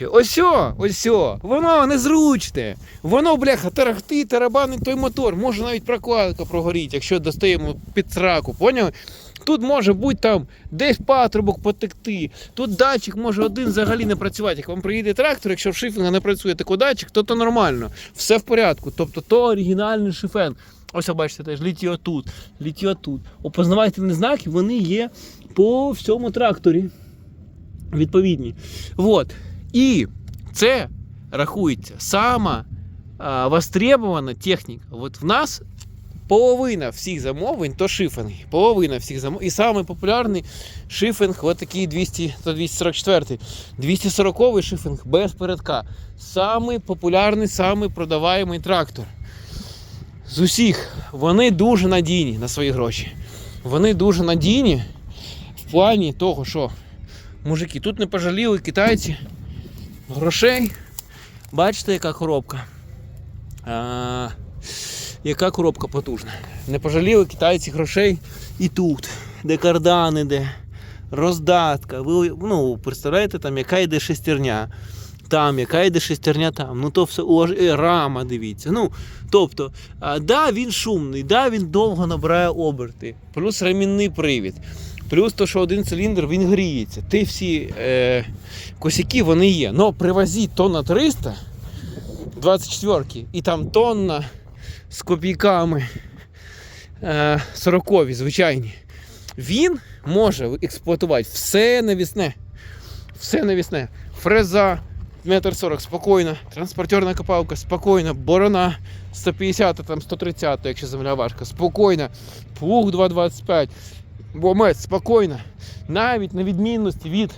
Коротше, ось, о, ось, о, воно незручне. Воно, бляха, тарахти, тарабанить той мотор. Може навіть прокладка прогоріти, якщо достаємо під сраку, поняли? Тут може бути там десь патрубок потекти. Тут датчик може один взагалі не працювати. Як вам приїде трактор, якщо в шифінга не працює такий датчик, то то нормально. Все в порядку. Тобто то оригінальний шифен. Ось бачите теж літіо тут, літіо тут. Опознавательні знаки вони є по всьому тракторі. Відповідні. Вот. І це рахується сама востребована техніка. От в нас половина всіх замовлень то шифинги. Половина всіх замовлень. І самий популярний шифинг, от такий 200, 244. 240 шифинг без передка. Самий популярний, самий продаваємий трактор. З усіх вони дуже надійні на свої гроші. Вони дуже надійні в плані того, що мужики, тут не пожаліли китайці грошей. Бачите, яка коробка? А, яка коробка потужна. Не пожаліли китайці грошей і тут, де кардан іде, роздатка. Ви ну, представляєте, там, яка йде шестерня, там, яка йде шестерня там. Ну то все уж... е, рама, дивіться. Ну, тобто, да, він шумний, да, він довго набирає оберти, плюс ремінний привід. Плюс то, що один циліндр він гріється. Ті всі е, косяки вони є. Но при тонна 300, 24 і там тонна з копійками е, 40 звичайні. Він може експлуатувати все навісне. Все навісне. Фреза метр 40 спокійно, транспортерна копалка спокійно, борона 150, там 130, якщо земля важка, спокійно, плуг 2,25, бомет спокійно. Навіть на відмінності від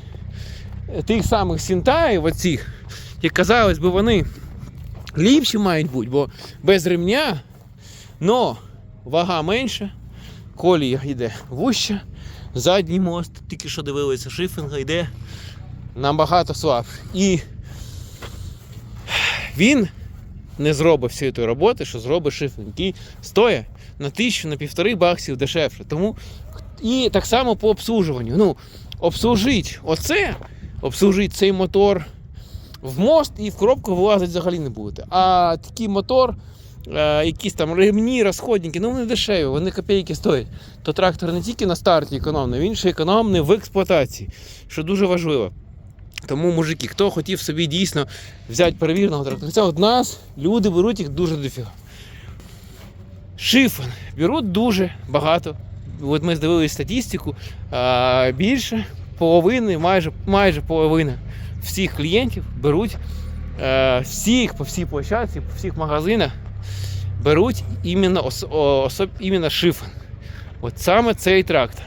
е, тих самих сінтаїв, оцих, як казалось би, вони ліпші мають бути, бо без ремня, но вага менша, колія йде вуща, задній мост, тільки що дивилися, шифінга йде набагато слабше. І він не зробить всієї тої роботи, що зробить шифінг, який стоїть на тисячу, на півтори баксів дешевше. Тому і так само по обслужуванню. Ну, обслужить оце, обслужить цей мотор в мост і в коробку вилазить взагалі не будете. А такий мотор, е, якісь там ремні, розходники, ну вони дешеві, вони копійки стоять. То трактор не тільки на старті економний, він ще економний в експлуатації, що дуже важливо. Тому, мужики, хто хотів собі дійсно взяти перевіреного тракторця, от нас люди беруть їх дуже дофіга. Шифен беруть дуже багато. От ми здивилися статистику. Більше половини, майже, майже половина всіх клієнтів беруть е, всіх по всій площадці, по всіх магазинах беруть іменно, особ, іменно шифен. От саме цей трактор.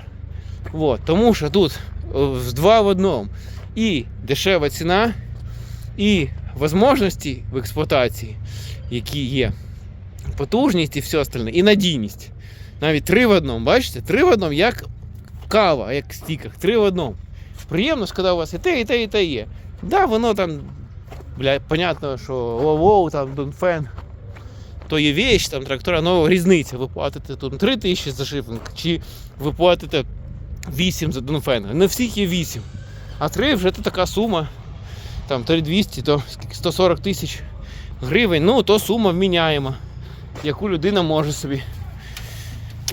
От, тому що тут е, в два в одному. І дешева ціна, і можливості в експлуатації, які є. Потужність і все остальне, і надійність. Навіть три в одному, бачите? Три в одному, як кава, як в стіках, три в одному. Приємно, ж, коли у вас і те, і те, і те є. Да, воно там, бля, понятно, що лоу, там Дунфен, то є вещь, там трактора, але різниця. Ви платите тут 3 тисячі за шифінг, чи ви платите 8 за Дунфен. Не всіх є 8. А 3 вже то така сума. Там 3200, то 140 тисяч гривень. Ну, то сума вміняєма, яку людина може собі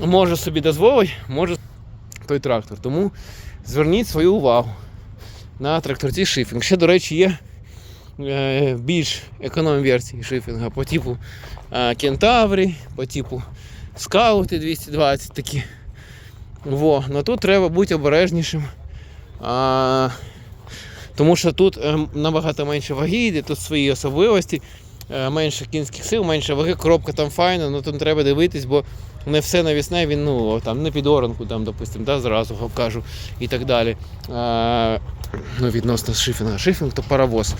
може собі дозволити, може той трактор. Тому зверніть свою увагу на тракторці шифінг. Ще, до речі, є е, більш економ версії шифінга по типу е, Кентаврі, по типу Скаути 220 такі. Во. Но тут треба бути обережнішим. А, тому що тут е, набагато менше ваги йде, тут свої особливості, менше кінських сил, менше ваги, коробка там файна, але там треба дивитись, бо не все навісне, він ну, там, не під оранку, там, допустим, да, зразу кажу і так далі. А, ну, відносно шифінга. Шифінг то паровоз.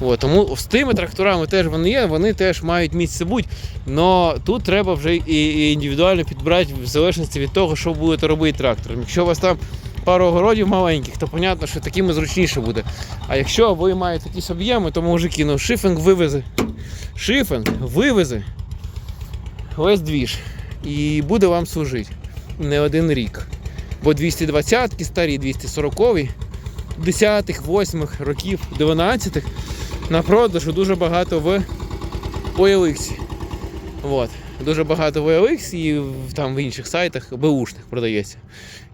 От, тому з тими тракторами теж вони є, вони теж мають місце бути. Але тут треба вже і індивідуально підбирати в залежності від того, що будете робити трактором. Якщо у вас там пару огородів маленьких, то понятно, що такими зручніше буде. А якщо ви маєте якісь об'єми, то мужики, ну шифінг вивезе. Шифінг вивезе весь двіж. І буде вам служити не один рік. Бо 220-ки старі, 240-кі, 10-х, 8-х років, 12-х на продажу дуже багато в OLX. От. Дуже багато в OLX і там в інших сайтах беушних продається.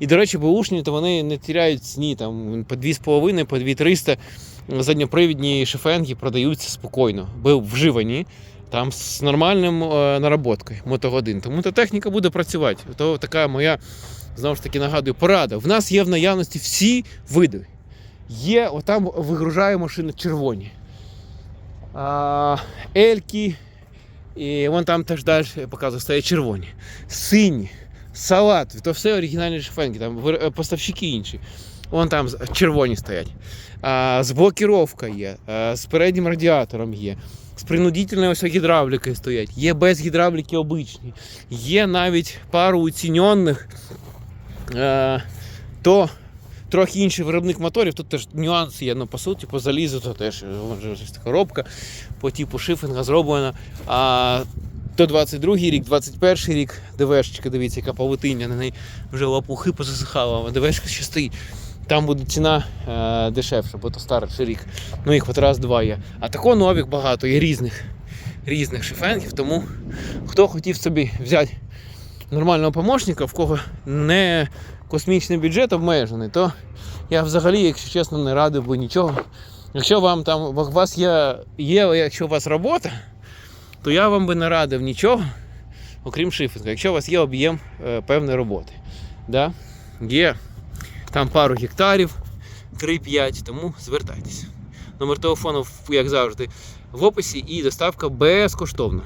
І, до речі, беушні, то вони не тіряють ціні, там по 2,5, по 2,300 задньопривідні шифенги продаються спокійно, бо вживані. Там з нормальним е, наработкою мотогодин. Тому та техніка буде працювати. То така моя, знову ж таки, нагадую, порада. В нас є в наявності всі види. Є, отам вигружає машини червоні. А, Ельки, і вон там теж далі показує, стоять червоні. Сині, салат, то все оригінальні шифенки, там е, поставщики інші. Вон там червоні стоять. А, з блокіровкою є, а, з переднім радіатором є. З принудительною ось гідравлікою стоять. Є без гідравліки обичні. Є навіть пару уцінених. Е, то трохи інший виробник моторів. Тут теж нюанси є. Ну, по суті, по залізу, то теж коробка по типу шифінга зроблена. А то 22 рік, 21 рік, ДВшечка, дивіться, яка павутиння, на неї вже лапухи позасихала, а ДВшка ще стоїть. Там буде ціна е, дешевша, бо то старший рік. Ну їх от раз-два є. А такого нових багато, є різних, різних шифенгів. Тому хто хотів собі взяти нормального помощника, в кого не космічний бюджет обмежений, то я взагалі, якщо чесно, не радив би нічого. Якщо вам там у вас є, є якщо у вас робота, то я вам би не радив нічого, окрім шифінга, якщо у вас є об'єм е, певної роботи. Да? Є там пару гектарів, 3-5, тому звертайтеся. Номер телефону, як завжди, в описі і доставка безкоштовна.